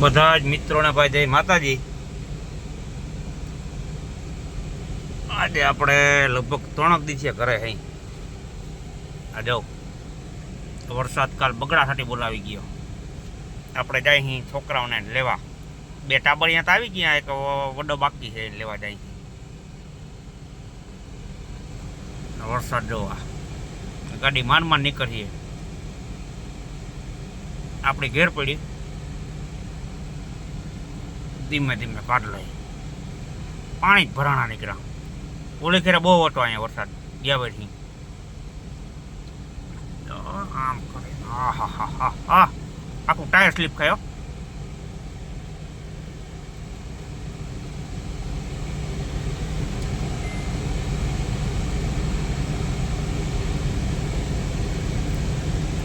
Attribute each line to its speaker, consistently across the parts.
Speaker 1: બધા જ મિત્રોને ભાઈ જય માતાજી. આજે આપણે લગભગ ત્રણક દિવસે ઘરે હઈ. આ જાઓ વરસાદ કાલ બગડા સાથે બોલાવી ગયો. આપણે જાય અહીં છોકરાઓને લેવા. બે ટાબરિયા તો આવી ગયા, એક વડો બાકી છે લેવા જાય વરસાદ જોવા ગાડી માંડ માંડ નીકળીએ. આપણી ઘેર પડી. ધીમે ધીમે કાઢ લઈ. પાણી ભરાણા નીકળ્યા. ઓલે ખેરા બહુ હતો અહીંયા વરસાદ. ગયા પછી આમ કરે. હા હા હા હા હા. આખું ટાયર સ્લીપ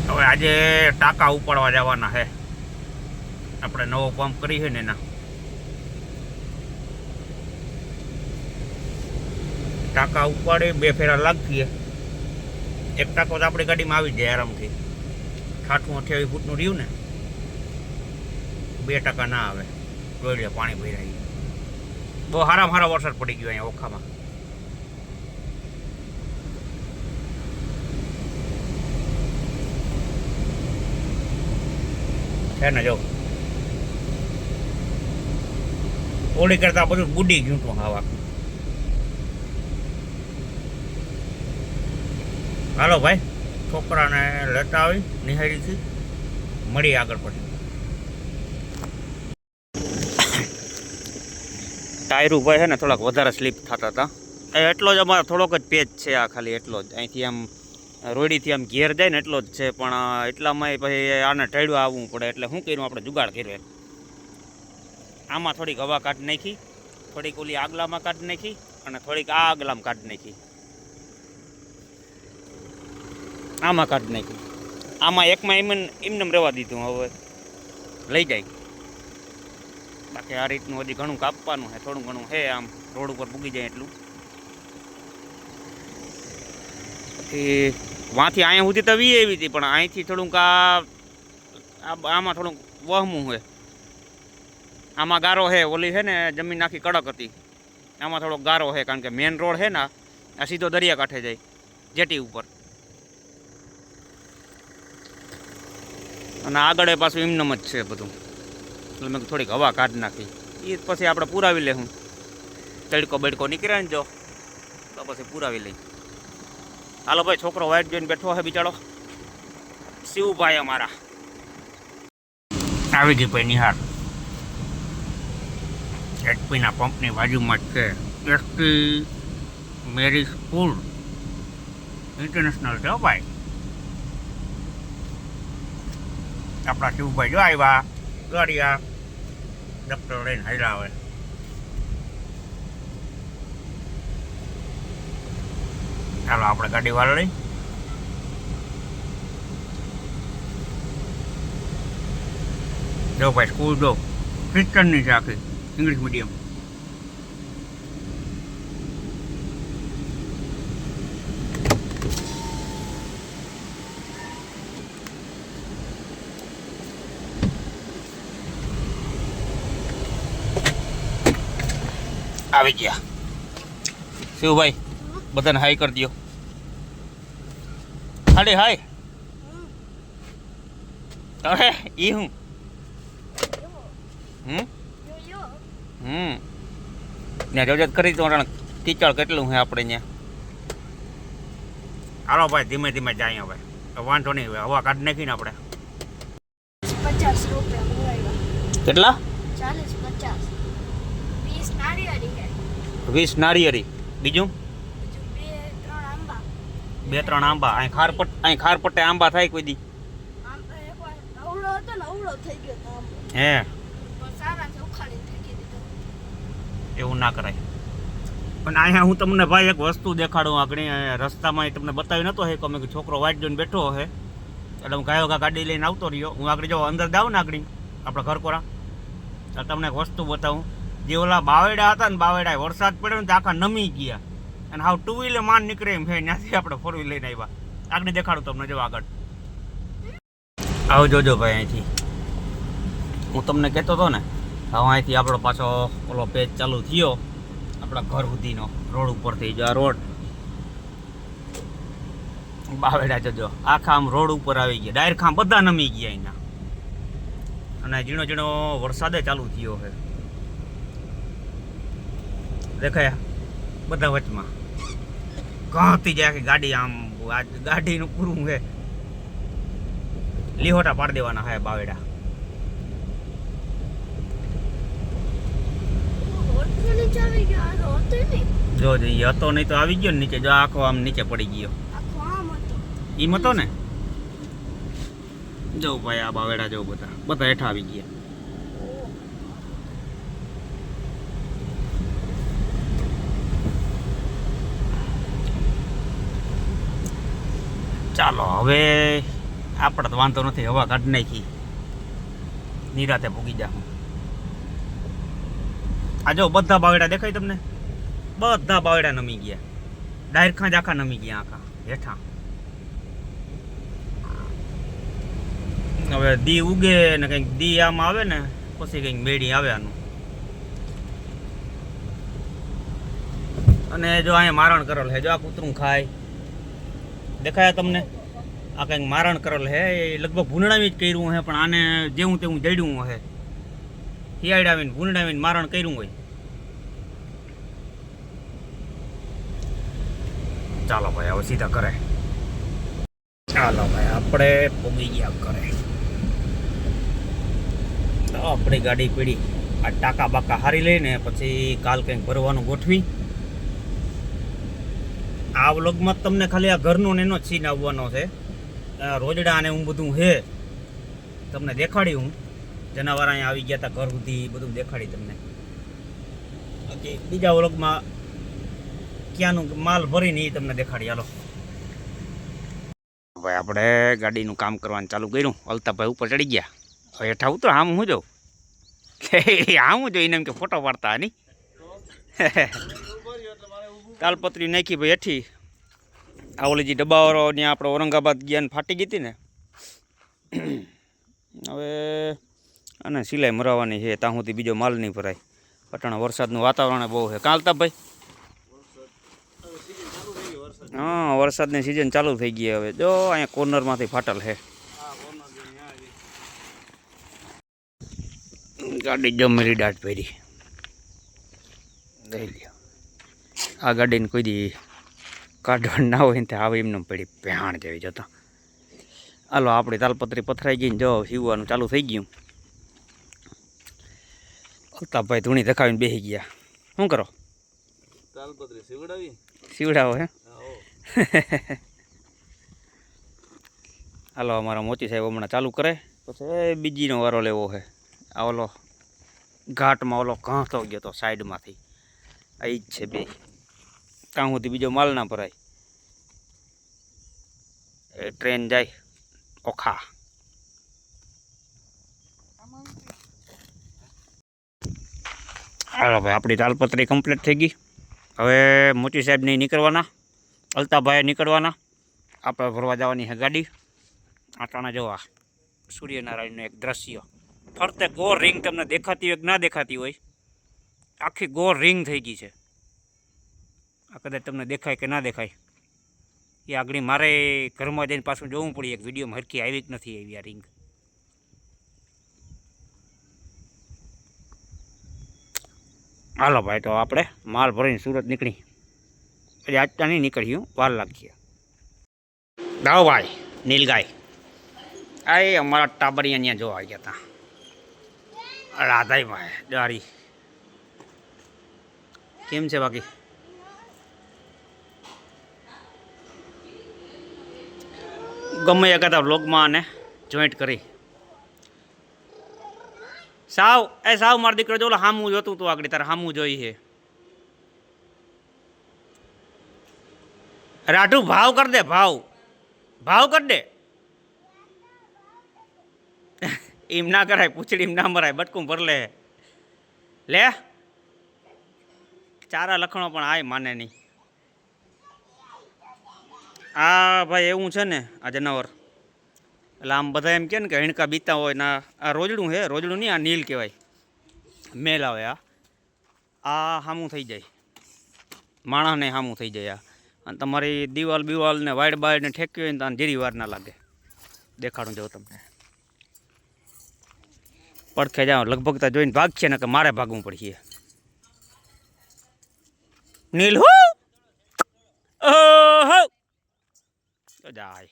Speaker 1: હવે આજે ટાંકા ઉપાડવા જવાના છે આપણે નવો પંપ કરી છે ને એના. ટાંકા ઉપાડે, બે ફેરા લાગીએ. એક ટાંકો તો આપણી ગાડીમાં આવી જાય આરામથી. ખાઠું અઠ્યાવીસ ફૂટનું રહ્યું ને, બે ટકા ના આવે. જોઈ લે, પાણી ભરાય. બહુ હારામ હારા વરસાદ પડી ગયો અહીંયા ઓખામાં. છે ને, જો. ઓલી કરતા બધું બુડી ગયું તું હવા હાલો ભાઈ, છોકરાને લેતા આવી, નિહાળીથી. મળી આગળ પડી ટાયર ભાઈ છે ને થોડાક વધારે સ્લીપ થતા હતા. એટલો જ અમારો થોડોક જ પેજ છે આ ખાલી, એટલો જ. અહીંથી આમ, રોડીથી આમ ઘેર જાય ને એટલો જ છે, પણ એટલામાં પછી આને ટેડવા આવવું પડે, એટલે શું કર્યું આપણે? જુગાડ કર્યો આમાં થોડીક હવા કાઢી નાખી, થોડીક ઓલી આગલામાં કાઢી નાખી, અને થોડીક આ આગલામાં કાઢી નાખી. આમાં કાઢી નાખ્યું આમાં એકમાં એમ એમને રહેવા દીધું હવે. લઈ જાય. બાકી આ રીતનું હજી ઘણું કાપવાનું છે થોડું ઘણું છે આમ, રોડ ઉપર પૂગી જાય એટલું. પછી વાંથી અહીંયા સુધી તો વી એવી હતી, પણ અહીંથી થોડુંક આ- આમાં થોડુંક વહમું હોય આમાં ગારો છે ઓલી છે ને, જમીન આખી કડક હતી. આમાં થોડોક ગારો છે કારણ કે મેઇન રોડ છે ને આ સીધો દરિયા કાંઠે જાય, જેટી ઉપર. અને આગળ પાછું એમનેમ જ છે બધું. એટલે મેં થોડીક હવા કાઢી નાખી. એ પછી આપણે પુરાવી લઈશું તડકો બડકો નીકળ્યા ને જો, તો પછી પુરાવી લઈ. હાલો ભાઈ, છોકરો વાઈટ જોઈને બેઠો હે બિચારો. શિવભાઈ અમારા. આવી ગઈ ભાઈ નિહાર. એચપીના પંપની બાજુમાં જ છે. એસટી મેરી સ્કૂલ. ઇન્ટરનેશનલ છે ભાઈ. આપણા શિવભાઈ જો આવ્યા ગાડિયા ડૉક્ટર લઈને હાલ્યા આવે ચાલો આપણે ગાડી વાળ લઈ જો ભાઈ સ્કૂલ જો ક્રિશ્ચનની છે આખી ઇંગ્લિશ મીડિયમ આવી ગયા. શિવભાઈ બધાને હાઈ કરી દો હાડે હાય. અરે એ હું? હમ? હમ. ત્યાં રજત કરી તો કીચડ કેટલું છે આપણે ત્યાં? હાલો ભાઈ ધીમે ધીમે જાય હવે. તો વાંધો નહીં હવે હવા કાઢ નાખીને આપણે. કેટલા?
Speaker 2: ચાલીસ પચાસ વીસ નાળિયેરી છે
Speaker 1: વીસ નાળિયેરી બીજું?
Speaker 2: બે, ત્રણ આંબા.
Speaker 1: અહીં ખારપટ અહીં ખાર પટ્ટે આંબા થાય કોઈ દી. હે. એવું ના કરાય. પણ અહીંયા હું તમને ભાઈ એક વસ્તુ દેખાડું આગળ રસ્તામાં એ તમને બતાવી નતો હે કે અમે છોકરો વાઈટ જોઈને બેઠો હે. એટલે હું ગાયો ગાડી લઈને આવતો રહ્યો. હું આગળ જો અંદર જાઉં ને આગળ, આપણા ઘર કોરા તો તમને એક વસ્તુ બતાવું. જે ઓલા બાવેડા હતા ને બાવેડા વરસાદ પડ્યો ને તો આખા નમી ગયા. અને હાવ ટુ વ્હીલર માન નીકળે એમ છે ત્યાંથી આપણે ફોર વ્હીલ લઈને આવ્યા. આગળ દેખાડું તમને, જો આગળ. આવો, જોજો ભાઈ અહીંથી. હું તમને કહેતો હતો ને હવે અહીંથી આપણો પાછો ઓલો પેજ ચાલુ થયો. આપણા ઘર સુધીનો રોડ ઉપરથી જો આ રોડ. બાવેડા જજો, આખા આમ રોડ ઉપર આવી ગયા. ડાયર ખામ બધા નમી ગયા એના અને ઝીણો ઝીણો વરસાદે ચાલુ થયો છે. દેખાયા બધા વચમાં. ઘાતી જાય આખી ગાડી આમ ગાડીનું પૂરું છે. લીહોટા પાડી દેવાના હે બાવેડા જો ઈ હતો નહીં તો આવી ગયો ને નીચે. જો, આખો આમ નીચે પડી ગયો. ઈમ હતો ને? જો, ભાઈ, આ બાવેડા જો બધા. બધા હેઠા આવી ગયા. ચાલો, હવે આપણે તો વાંધો નથી, હવા કાઢી નાખી. નિરાતે ભૂગી જા આ જો બધા બાવડા દેખાય તમને? બધા બાવડા નમી ગયા. ડાયર ખાં જ આખા નમી ગયા આખા, હેઠા. હવે દી ઉગે ને કંઈક દી આમ આવે ને, પછી કંઈક મેળી આવે આનું. અને જો અહીંયા મારણ કરેલ છે, જો આ કૂતરું ખાય. દેખાયા તમને? આ કંઈક મારણ કરેલ હે, એ લગભગ ભૂંડાવી જ કર્યું હે, પણ આને જેવું તેવું જડ્યું હે. હિયાડાવીને ભૂંડાવીને મારણ કર્યું હોય. ચાલો ભાઈ, હવે સીધા કરે ચાલો ભાઈ, આપણે પોગી ગયા કરે આપણી ગાડી પીડી. આ ટાકા બાકા હારી લઈને પછી કાલ કંઈક ભરવાનું ગોઠવી. આ વ્લોગમાં તમને ખાલી આ ઘરનો ને એનો જ સીન આવવાનો છે. રોજડા ને હું બધું છે તમને દેખાડી હું. જનાવર અહીંયા આવી ગયા હતા ઘર સુધી બધું દેખાડી તમને. બાકી બીજા વ્લોગમાં ક્યાંનું માલ ભરીને એ તમને દેખાડી, હાલો. ભાઈ આપણે ગાડીનું કામ કરવાનું ચાલુ કર્યું. અલ્તાભાઈ ઉપર ચડી ગયા. હવે હેઠા ઉતરો, આમ હું જો. આમ જો, એને એમ કે ફોટો પાડતા નહીં? તાલપત્રી નાખી ભાઈ હેઠી આ ઓલી જે ડબ્બાવાળો ત્યાં આપણે ઔરંગાબાદ ગયા ને ફાટી ગઈ હતી ને. હવે અને સિલાઈ મરાવવાની છે, ત્યાં સુધી બીજો માલ નહીં ભરાય. પટણ વરસાદનું વાતાવરણ બહુ છે. કાલતા ભાઈ? હા, વરસાદની સિઝન ચાલુ થઈ ગઈ હવે. જો, અહીંયા કોર્નરમાંથી ફાટલ છે. ગાડી જમેરી દાટ પહેરી. લઈ લ્યો. આ ગાડીને કોઈ દી કાઢવા ના હોય ને આવે એમને પડી પહેણ જેવી જતા. હાલો આપણી તાલપત્રી પથરાઈ ગઈ ને જો સીવવાનું ચાલુ થઈ ગયું. અલ્તાભાઈ ધૂણી દેખાવીને બેસી ગયા. શું કરો?
Speaker 3: તાલપત્રી સીવડાવી?
Speaker 1: સીવડાવો હે? હાલો અમારા મોચી સાહેબ હમણાં ચાલુ કરે. પછી બીજીનો વારો લેવો છે આ ઓલો ઘાટમાં ઓલો ઘાંથો ગયો તો સાઈડમાંથી. આ જ છે બે. ત્યાં બીજો માલ ના ભરાય. એ ટ્રેન જાય ઓખા. હાલો ભાઈ, આપણી તાલપત્રી કમ્પ્લીટ થઈ ગઈ. હવે મોચી સાહેબ નહીં નીકળવાના, અલ્તાભાઈ નીકળવાના. આપણે ભરવા જવાની છે ગાડી. આટાણા જોવા સૂર્યનારાયણનું એક દ્રશ્ય. ફરતે ગોળ રિંગ તમને દેખાતી હોય કે ના દેખાતી હોય, આખી ગોળ રિંગ થઈ ગઈ છે. આ કદાચ તમને દેખાય કે ના દેખાય. એ આગળ મારે ઘરમાં જઈને પાછું જોવું પડે. એક વિડીયોમાં હરકી આવી જ નથી એવી આ રિંગ હાલો ભાઈ, તો આપણે માલ ભરીને સુરત નીકળી. આજ ત્યાં નહીં નીકળ્યું. વાર લાગીએ દાવ ભાઈ, નીલગાય. આ એ અમારા ટાબરિયા ત્યાં જોવા ગયા હતા રાધાઈ ભાઈ દારી કેમ છે બાકી? ગમે એ કહેતા વ્લોગમાં અને જોઈન્ટ કરી. સાવ, એ સાવ મારો દીકરો જો હામું જોતું તું આગળ, તારે હામું જોઈ છે. રાઠુ, ભાવ કર દે, ભાવ. ભાવ કર દે. એમ ના કરાય, પૂછડી એમ ના મરાય, બટકું ભર લે. લે. ચારા લખણો પણ આય માને નહીં આ ભાઈ એવું છે ને આ જનાવર એટલે આમ બધા એમ કહે ને કે હિણકા બીતા હોય ના આ રોજડું છે રોજડું નહીં, આ નીલ કહેવાય. મેલ આવે આ. આ સામું થઈ જાય. માણસને સામું થઈ જાય આ. અને તમારી દિવાલ બિવાલ ને વાઈડ બાઈડ ને ઠેકી હોય ને તો આને જીરી વાર ના લાગે. દેખાડું જો તમને. પડખે જાઓ, લગભગ તો જોઈને ભાગશે ને કે મારે ભાગવું પડશે. નીલ હું! તો જાય.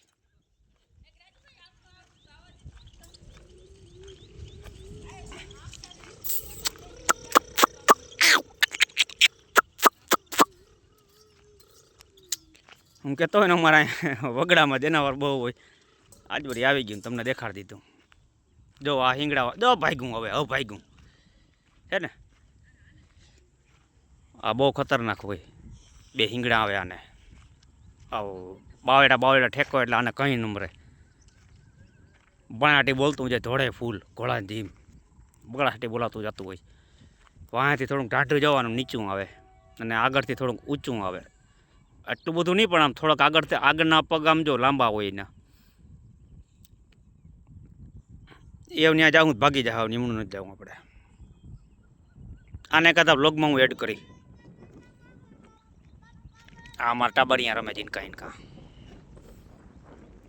Speaker 1: હું કહેતો હોય ને અમારા વગડામાં જનાવર બહુ હોય. આજ બધી આવી ગયું તમને દેખાડી દીધું. જો આ હિંગડા જો ભાગ્યું હવે હવે ભાગ્યું. છે ને? આ બહુ ખતરનાક હોય. બે હિંગડા આવે આને. આવો. બાવેડા બાવેડા ઠેકો એટલે આને કંઈ નંબરે બણાટી બોલતું જાય ધોળે ફૂલ ઘોડા ધીમ. બગડાટી બોલાતું જતું હોય. વાંથી થોડુંક ઢાઢું જવાનું નીચું આવે અને આગળથી થોડુંક ઊંચું આવે. એટલું બધું નહીં પણ આમ થોડોક આગળથી આગળના પગ આમ જો લાંબા હોય એના એ ત્યાં જાઉં, ભાગી જાવ નિમણું નથી જાઉં આપણે. આને કદાચ બ્લોગમાં હું એડ કરી. આ મારા ટાબરિયા રમે જીનકા ઇનકા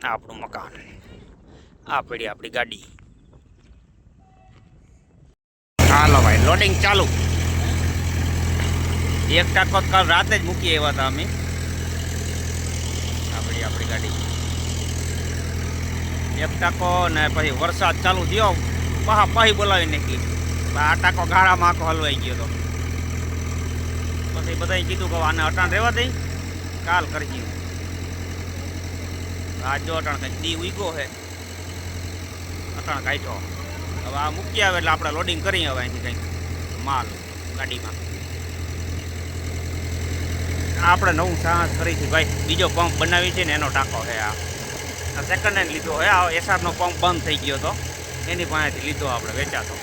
Speaker 1: આપણું મકાન. આ પડી આપણી ગાડી. ચાલો ભાઈ લોડિંગ ચાલુ. એક ટાકો કાલ રાતે જ મૂકી આવ્યા હતા અમે. આપણી આપણી ગાડી. એક ટાકો ને પછી વરસાદ ચાલુ થયો. પહા પહી બોલાવી નાખી. આ ટાકો ગાળામાં આખો હલવાઈ ગયો હતો પછી બધાએ કીધું કે આને અટાણ રહેવા દઈ કાલ કરજી આજ જો કંઈક દી ઉગ્યો છે. અટાણ કાઢ્યો હવે આ મૂકી આવે એટલે આપણે લોડિંગ કરી હવે અહીંથી કંઈક. માલ, ગાડીમાં. આપણે નવું સાહસ કરી છે ભાઈ, બીજો પંપ બનાવી છે ને એનો ટાંકો છે આ. સેકન્ડ હેન્ડ લીધો હોય આ એસઆરનો પંપ બંધ થઈ ગયો હતો એની પાસેથી લીધો આપણે, વેચાતો.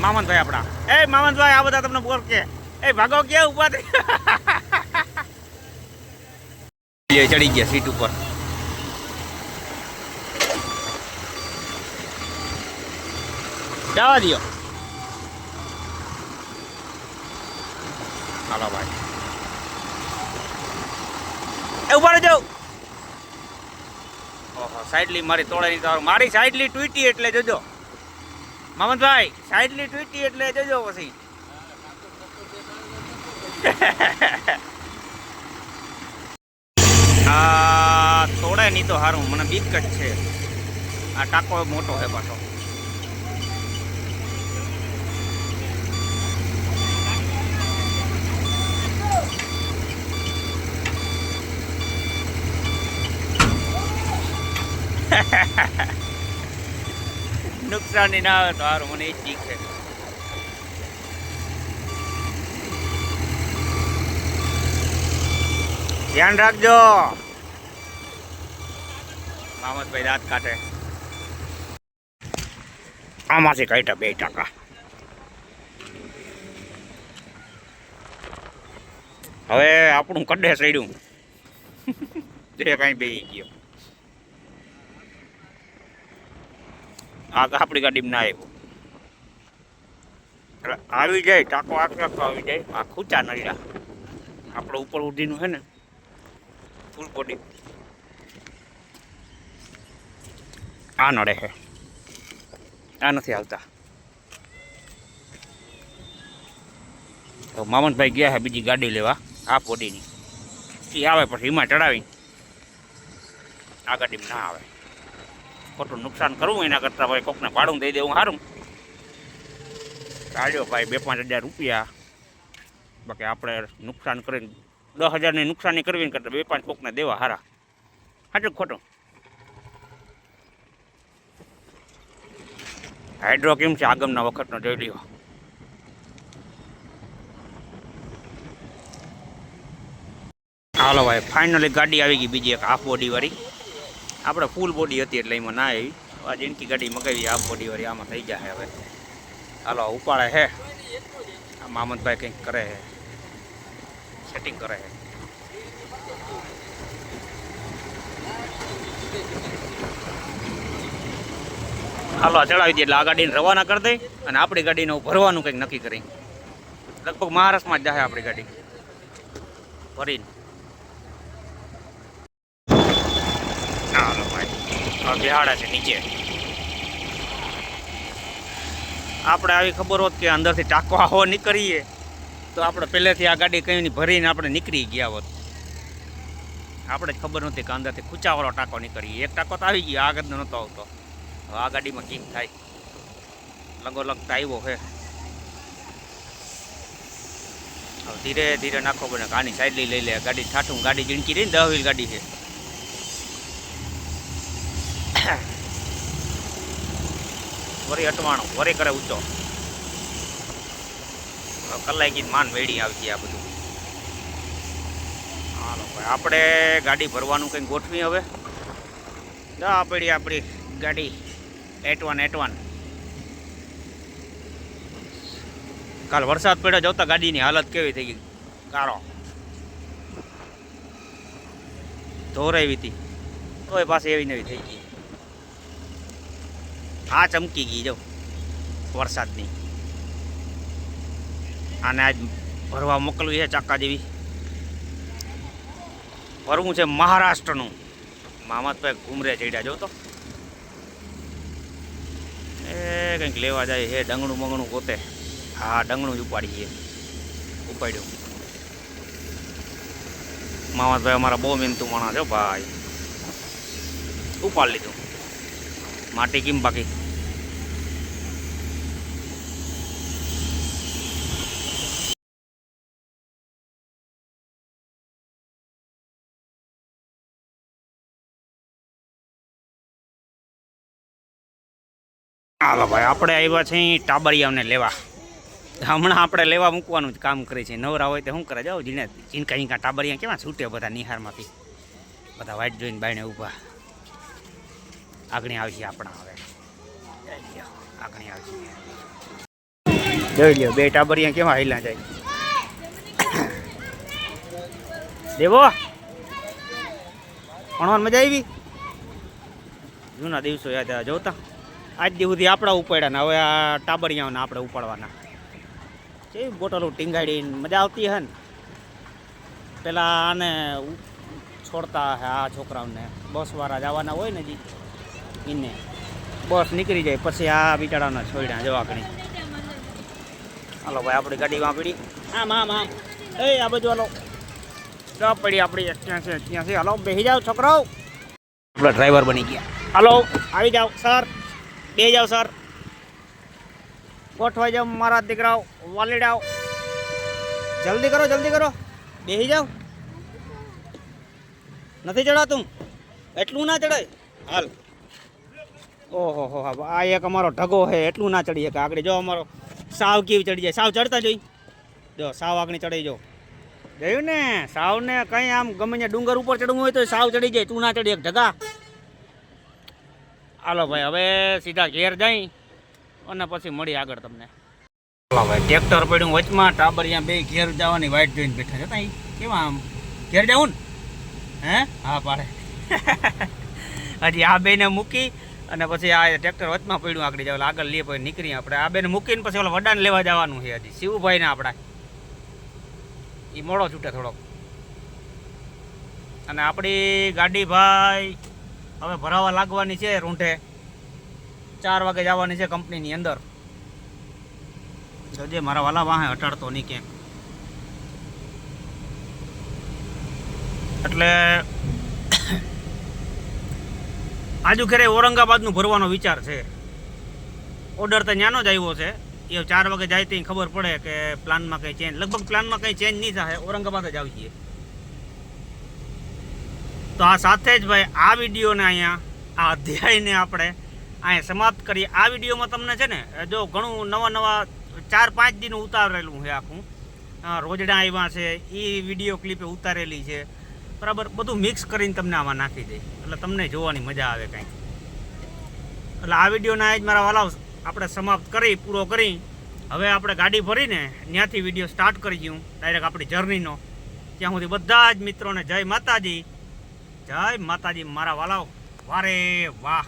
Speaker 1: મામનભાઈ આપણા. એ મામનભાઈ, આ બધા તમને બોલ કે. એ ભાગો ક્યાં ઊભા ચડી ગયા સીટ ઉપર. જવા દો. હાલો ભાઈ. એ રહેજો. ઓહો, સાઈડલી મારી તોડે તારું મારી સાઈડલી ટ્વીટી એટલે જોજો. મામનભાઈ, સાઈડલી ટ્વીટી એટલે જોજો પછી. આ તોડાય નહીં તો સારું મને બીક જ છે. આ ટાકો મોટો છે પાછો. નુકસાની ના આવે તો સારું મને એ જ બીક છે. ધ્યાન રાખજો. મામદભાઈ દાંત કાઢે. આમાંથી કાઢ્યા બે ટકા. હવે આપણું કડે સડ્યું તે કાંઈ બે ગયો. આ તો આપણી ગાડીમાં ના આવ્યો. એટલે આવી જાય ટાંકો આખો આખો આવી જાય. આ ખૂચા નળિયા. આપણે ઉપર ઉડીનું છે ને ફૂલ બોડી આ નડે છે આ નથી આવતા તો મામનભાઈ ગયા છે બીજી ગાડી લેવા, આ પોડીની. એ આવે પછી એમાં ચડાવી આ ગાડીમાં ના આવે. ખોટું નુકસાન કરવું એના કરતાં ભાઈ કોકને ભાડું દઈ દેવું સારું ચાલ્યો ભાઈ બે પાંચ હજાર રૂપિયા. બાકી આપણે નુકસાન કરીને દસ હજારની નુકસાની કરવી કરતાં બે પાંચ કોકને દેવા સારા સાચું ખોટું? હાઇડ્રો છે? આગમના વખતનો જોઈ લ્યો હાલો ભાઈ ફાઇનલી ગાડી આવી ગઈ બીજી એક હાફ બોડીવાળી આપણે ફૂલ બોડી હતી એટલે એમાં ના આવી. આ જિંદગી ગાડી મગાવી, હાફ બોડીવાળી આમાં થઈ જાય હવે. હાલો ઉપાડે હે આ મામદભાઈ કંઈક કરે હે સેટિંગ કરે છે. હાલો ચડાવી દઈએ. એટલે આ ગાડીને રવાના કરી દઈ અને આપણી ગાડીને ભરવાનું કંઈક નક્કી કરી. લગભગ મહારાષ્ટ્રમાં જ જાય આપણી ગાડી. ભરીને. ભાઈ. બિહાડા છે નીચે. આપણે આવી ખબર હોત કે અંદરથી ટાંકો આવો નીકળીએ, તો આપણે પહેલેથી આ ગાડી કંઈ ભરીને આપણે નીકળી ગયા હોત. આપણે ખબર નથી કે અંદરથી ખૂચાવાળો ટાંકો નીકળીએ. એક ટાંકો તો આવી ગયો, આગળનો નહોતો આવતો. આ ગાડીમાં કેમ થાય? લગો લગતા આવ્યો છે. હવે ધીરે ધીરે નાખો બને આની સાઈડ લઈ લઈ લે. ગાડી ઠાઠું, ગાડી જીણકી રહી ને દહ ગાડી છે. વરી અટવાણો, વરી કરે ઊંચો. કલાકી માન વેડી આવી ગયા બધું. હાલો ભાઈ આપણે ગાડી ભરવાનું કંઈક ગોઠવી હવે? આપણી આપણી ગાડી. એટ વન એટ વન કાલ વરસાદ પડ્યો જોતા ગાડીની હાલત કેવી થઈ ગઈ? કારો ધોરાવી હતી. તોય પાછી એવી નવી થઈ ગઈ. આ ચમકી ગઈ જો વરસાદની. આને આજ ભરવા મોકલવી છે ચાકા જેવી ભરવું છે મહારાષ્ટ્રનું. મામદભાઈ ઘૂમરે ચડ્યા જો તો કંઈક લેવા જાય હે ડંગણું મંગણું પોતે. હા, ડંગણું જ ઉપાડીએ ઉપાડ્યું. મામદભાઈ અમારા બહુ મહેનતું માણસ છો ભાઈ. ઉપાડી લીધું. માટી કેમ બાકી? હાલો ભાઈ, આપણે આવ્યા છે ટાબરિયાઓને લેવા. હમણાં આપણે લેવા મૂકવાનું જ કામ કરે છે. નવરા હોય તો શું કરે? જાઓ જીને જીનકા જીનકા ટાબરિયા કેવા છૂટે બધા નિહારમાંથી. બધા વાઇટ જોઈને બાયણે ઊભા. આગળ આવશે આપણા હવે. આગળ આવશે. જોઈ લ્યો, બે ટાબરિયા કેવા હાઈલા જાય દેવો! ભણવાની મજા આવી? જૂના દિવસો યાદ જોતા? આજ દી સુધી આપણા ઉપાડ્યા ને હવે આ ટાબરિયાઓને આપણે ઉપાડવાના. કેવી બોટલો ટીંગાડીને મજા આવતી હે ને? પેલા આને છોડતા હે આ છોકરાઓને. બસવાળા જવાના હોય ને જી એને બસ નીકળી જાય, પછી આ બિચારાના છોડ્યા જવા કરી હાલો ભાઈ, આપણી ગાડી વાપડી આમ આમ આમ. એ, આ બાજુ હાલો. જો પડી આપણી ત્યાં છે ત્યાં છે. હાલો બેસી જાઓ છોકરાઓ. આપણા ડ્રાઈવર બની ગયા. હાલો, આવી જાઓ, સર. બે જાઓ સર. ગોઠવાઈ જાઓ મારા દીકરાઓ, વાલીડાઓ. જલ્દી કરો જલ્દી કરો. બેસી જાઓ નથી ચડાતું એટલું ના ચડાય હાલ. ઓહો, હો, હા, આ એક અમારો ઢગો છે, એટલું ના ચડી શકે આગળ જો અમારો સાવ કેવી ચડી જાય. સાવ ચડતા જોઈ. જો, સાવ આગળ ચડી જાઓ. જોયું ને, સાવને કંઈ આમ ગમે ડુંગર ઉપર ચડવું હોય તો સાવ ચડી જાય. તું ના ચડી, એક ઢગા. હાલો ભાઈ, હવે સીધા ઘેર જઈ અને પછી મળી આગળ તમને. હાલો ભાઈ, ટ્રેક્ટર પડ્યું વચમાં, ટાબરિયા બે ઘેર જવાની વાઈટ જોઈને બેઠા છે. ત્યાં કેવા આમ? ઘેર જવું ને? હે? હા, પાડે. હજી આ બેને મૂકી અને પછી આ ટ્રેક્ટર વચમાં પડ્યું, આગળ જવા, આગળ લઈએ પછી નીકળી આપણે. આ બેને મૂકીને પછી ઓલા વડાને લેવા જવાનું છે હજી. શિવભાઈને આપણા. એ મોડો છૂટે થોડોક. અને આપણી ગાડી ભાઈ હવે ભરાવા લાગવાની છે રૂંઢે. ચાર વાગે જવાની છે કંપનીની અંદર. જોજે, મારા વાલા વાહે હટાડતો નહીં ક્યાંક એટલે આજુ ખેરે ઔરંગાબાદનું ભરવાનો વિચાર છે. ઓર્ડર તો ત્યાંનો જ આવ્યો છે. એ ચાર વાગે જાય ત્યાં ખબર પડે કે પ્લાનમાં કંઈ ચેન્જ લગભગ પ્લાનમાં કંઈ ચેન્જ નહીં થાય, ઔરંગાબાદ જ આવીએ. તો આ સાથે જ ભાઈ, આ વિડીયોને અહીંયા, આ અધ્યાયને આપણે અહીંયા સમાપ્ત કરીએ. આ વિડીયોમાં તમને છે ને, જો ઘણું નવા નવા ચાર પાંચ દિન ઉતારેલું છે આખું. રોજડા આવ્યા છે એ વીડિયો ક્લિપે ઉતારેલી છે. બરાબર, બધું મિક્સ કરીને તમને આમાં નાખી દે. એટલે તમને જોવાની મજા આવે કંઈક એટલે આ વિડીયોના જ મારા વાલાવ આપણે સમાપ્ત કરી, પૂરો કરી. હવે આપણે ગાડી ભરીને ત્યાંથી વીડિયો સ્ટાર્ટ કરી દઉં. ડાયરેક્ટ આપણી જર્નીનો ત્યાં સુધી બધા જ મિત્રોને જય માતાજી. જય માતાજી મારા વાલાઓ. વારે વાહ.